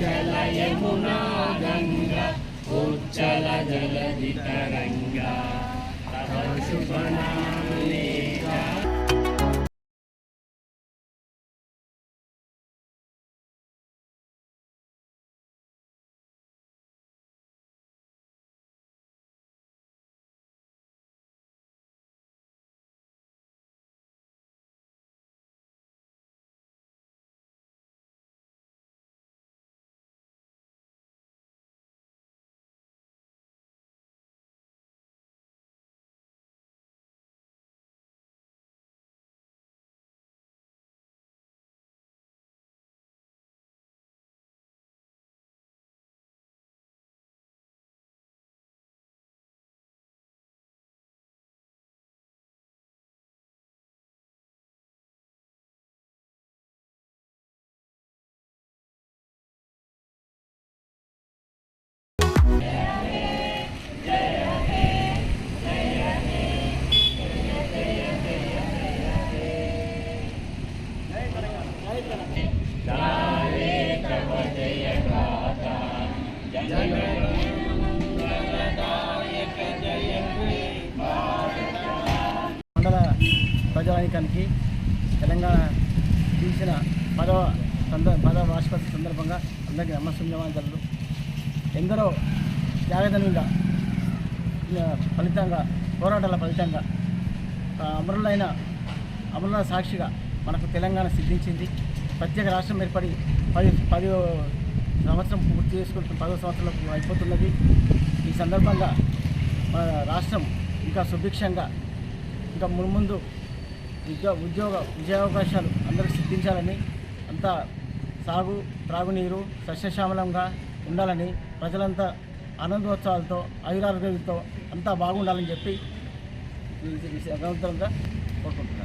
అచల యమునా గంగా ఉచ్చల జలధి తరంగా తవ శుభ ప్రజానికానికి తెలంగాణ తీసిన పదవ సంద పదవ రాష్ట్రపతి సందర్భంగా అందరికీ నమస్కారాలు ఎందరో త్యాగదనుల ఫలితంగా పోరాటాల ఫలితంగా అమరులైన అమరుల సాక్షిగా మనకు తెలంగాణ సిద్ధించింది. ప్రత్యేక రాష్ట్రం ఏర్పడి పది పది సంవత్సరం పూర్తి చేసుకుంటున్న పదో సంవత్సరంలో అయిపోతున్నది. ఈ సందర్భంగా మన రాష్ట్రం ఇంకా సుభిక్షంగా ఇంకా మున్ముందు ఉద్యోగ ఉద్యోగ విజయావకాశాలు అందరికి సిద్ధించాలని అంతా సాగు త్రాగునీరు సస్యశ్యామలంగా ఉండాలని ప్రజలంతా ఆనందోత్సవాలతో ఆయురారోగ్యంతో అంతా బాగుండాలని చెప్పి భగవంతులంగా కోరుకుంటున్నాను